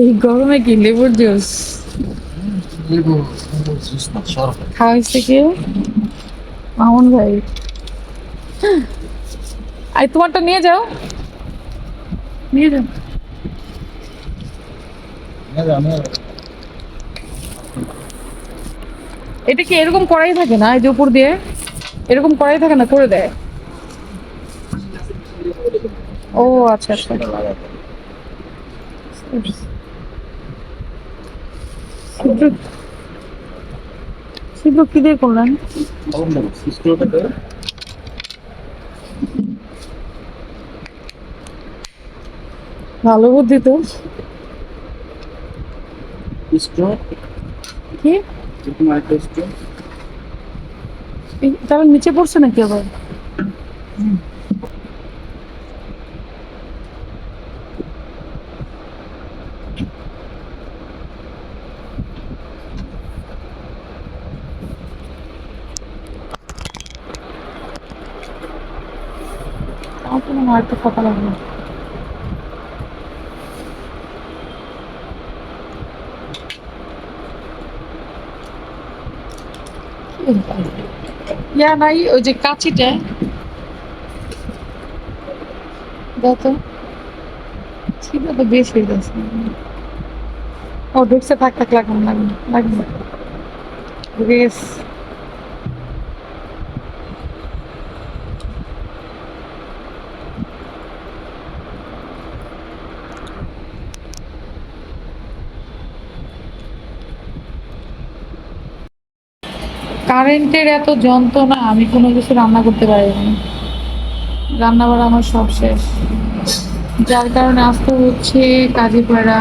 এই গরমে কি লেবুর জুস? খাওয়াইছে মামুন ভাই। আই তোমারটা নিয়ে যাও। নিয়ে যাও। এটা কি এরকম করাই থাকে না এই যে উপর দিয়ে? এরকম করাই থাকে না করে দেয়? ও আচ্ছা আচ্ছা। ছিদ্র কি দিয়ে করলেন? ভালো বুদ্ধি তো। কি? তাহলে নিচে পড়ছে নাকি আবার? আমার তো মনে হয় একটু ফাঁকা লাগবে ইয়া নাই ওই যে কাঁচিটা দাও তো ছিল তো বেশ হয়ে গেছে ও ঢুকছে থাক থাক লাগবে না, লাগবে না, লাগবে না। ঢুকে গেছে কারেন্টের এত যন্ত্রণা আমি কোনো কিছু রান্না করতে পারিনি। রান্না বাড়া আমার সব শেষ। যার কারণে আসতে হচ্ছে কাজীপাড়া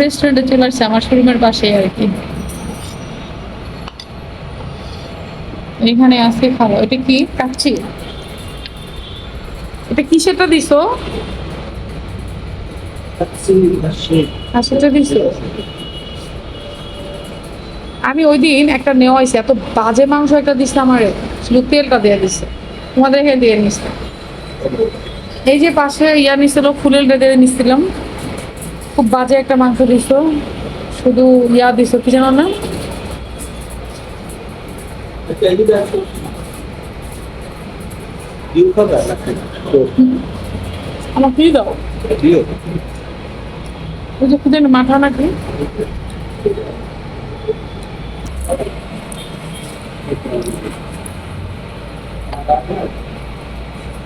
রেস্টুরেন্টে চলে আসছে আমার শোরুমের পাশে আর কি। এখানে আজকে খাব এটা কি? কাচ্ছি এটা কিসেরটা দিছো? কাছেটা দিছো? আমি ওই দিন একটা নেওয়া হয়েছে এত বাজে মাংস একটা দিচ্ছে আমারে শুধু তেলটা দিয়ে দিচ্ছে তোমাদের এখানে দিয়ে নিচ্ছে এই যে পাশে ইয়া নিছিল ফুলের দিয়ে নিছিলাম। খুব বাজে একটা মাংস দিছ শুধু ইয়া দিছ কি জানো না? আমার কি দাও। ওই যে মাথা নাকি? Thank you.